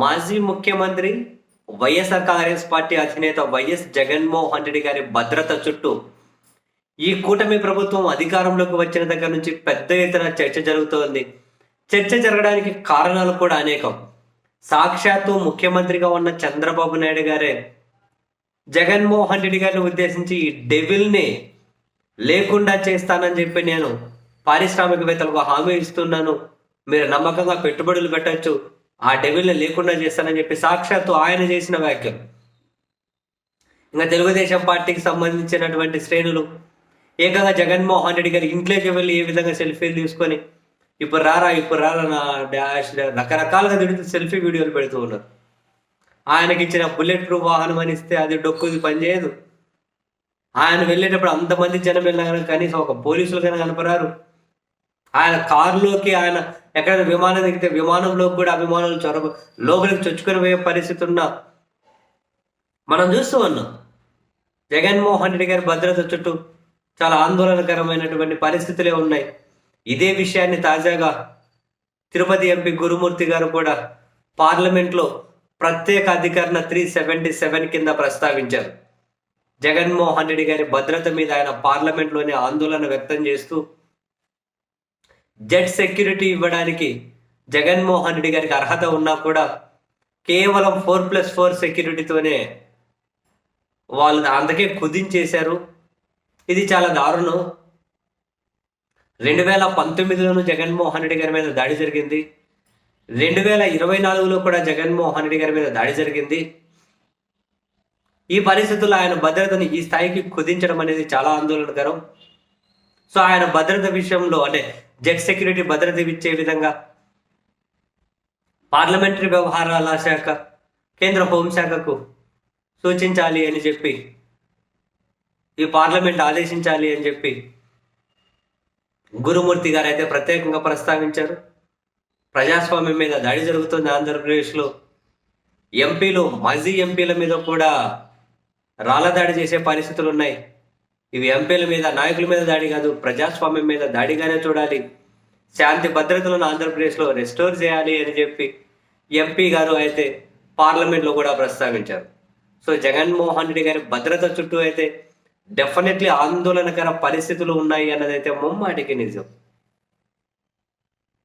మాజీ ముఖ్యమంత్రి వైఎస్ఆర్ కాంగ్రెస్ పార్టీ అధినేత వైఎస్ జగన్మోహన్ రెడ్డి గారి భద్రత చుట్టూ ఈ కూటమి ప్రభుత్వం అధికారంలోకి వచ్చిన దగ్గర నుంచి పెద్ద ఎత్తున చర్చ జరుగుతోంది. చర్చ జరగడానికి కారణాలు కూడా అనేకం. సాక్షాత్తు ముఖ్యమంత్రిగా ఉన్న చంద్రబాబు నాయుడు గారే జగన్మోహన్ రెడ్డి గారిని ఉద్దేశించి ఈ డెవిల్ని లేకుండా చేస్తానని చెప్పి నేను పారిశ్రామికవేత్తలకు హామీ ఇస్తున్నాను. మీరు నమ్మకంగా పెట్టుబడులు పెట్టచ్చు. ఆ డెవిల్ని లేకుండా చేస్తానని చెప్పి సాక్షాత్తు ఆయన చేసిన వ్యాఖ్యలు. ఇంకా తెలుగుదేశం పార్టీకి సంబంధించినటువంటి శ్రేణులు ఏకంగా జగన్మోహన్ రెడ్డి గారి ఇంట్లోకి వెళ్ళి ఏ విధంగా సెల్ఫీలు తీసుకొని ఇప్పుడు రారా ఇప్పుడు రారా నా డాష్ రకరకాలుగా తిడుతూ సెల్ఫీ వీడియోలు పెడుతూ ఉన్నారు. ఆయనకి ఇచ్చిన బుల్లెట్ ప్రూఫ్ వాహనం అని ఇస్తే అది డొక్కుది పనిచేయదు ఆయన వెళ్ళేటప్పుడు అంతమంది జనం వెళ్ళినా కనీసం ఒక పోలీసులు కానీ కనపరారు ఆయన కారులోకి ఆయన ఎక్కడైనా విమానం దిగితే విమానంలోకి కూడా అభిమానులు విమానాలు చొరవ లోపలికి చొచ్చుకొని పోయే పరిస్థితి ఉన్నా మనం చూస్తూ ఉన్నాం. జగన్మోహన్ రెడ్డి గారి భద్రత చుట్టూ చాలా ఆందోళనకరమైనటువంటి పరిస్థితులే ఉన్నాయి. ఇదే విషయాన్ని తాజాగా తిరుపతి ఎంపీ గురుమూర్తి గారు కూడా పార్లమెంట్లో ప్రత్యేక అధికరణ త్రీ సెవెంటీ సెవెన్ కింద ప్రస్తావించారు. జగన్మోహన్ రెడ్డి గారి భద్రత మీద ఆయన పార్లమెంట్లోనే ఆందోళన వ్యక్తం చేస్తూ జెట్ సెక్యూరిటీ ఇవ్వడానికి జగన్మోహన్ రెడ్డి గారికి అర్హత ఉన్నా కూడా కేవలం ఫోర్ ప్లస్ ఫోర్ సెక్యూరిటీతోనే వాళ్ళు అందుకే కుదించేశారు. ఇది చాలా దారుణం. రెండు వేల పంతొమ్మిదిలోనూ జగన్మోహన్ రెడ్డి గారి మీద దాడి జరిగింది. రెండు వేల ఇరవై నాలుగులో కూడా జగన్మోహన్ రెడ్డి గారి మీద దాడి జరిగింది. ఈ పరిస్థితుల్లో ఆయన భద్రతను ఈ స్థాయికి కుదించడం అనేది చాలా ఆందోళనకరం. సో ఆయన భద్రత విషయంలో అంటే జెట్ సెక్యూరిటీ భద్రత ఇచ్చే విధంగా పార్లమెంటరీ వ్యవహారాల శాఖ కేంద్ర హోంశాఖకు సూచించాలి అని చెప్పి ఈ పార్లమెంట్ ఆదేశించాలి అని చెప్పి గురుమూర్తి గారు అయితే ప్రత్యేకంగా ప్రస్తావించారు. ప్రజాస్వామ్యం మీద దాడి జరుగుతుంది ఆంధ్రప్రదేశ్లో. ఎంపీలు మాజీ ఎంపీల మీద కూడా రాళ్ళ దాడి చేసే పరిస్థితులు ఉన్నాయి ఇవి ఎంపీల మీద నాయకుల మీద దాడి కాదు ప్రజాస్వామ్యం మీద దాడిగానే చూడాలి. శాంతి భద్రతలను ఆంధ్రప్రదేశ్లో రెస్టోర్ చేయాలి అని చెప్పి ఎంపీ గారు అయితే పార్లమెంట్లో కూడా ప్రస్తావించారు. సో జగన్మోహన్ రెడ్డి గారి భద్రత చుట్టూ అయితే డెఫినెట్లీ ఆందోళనకర పరిస్థితులు ఉన్నాయి అన్నదైతే ముమ్మాటికి నిజం.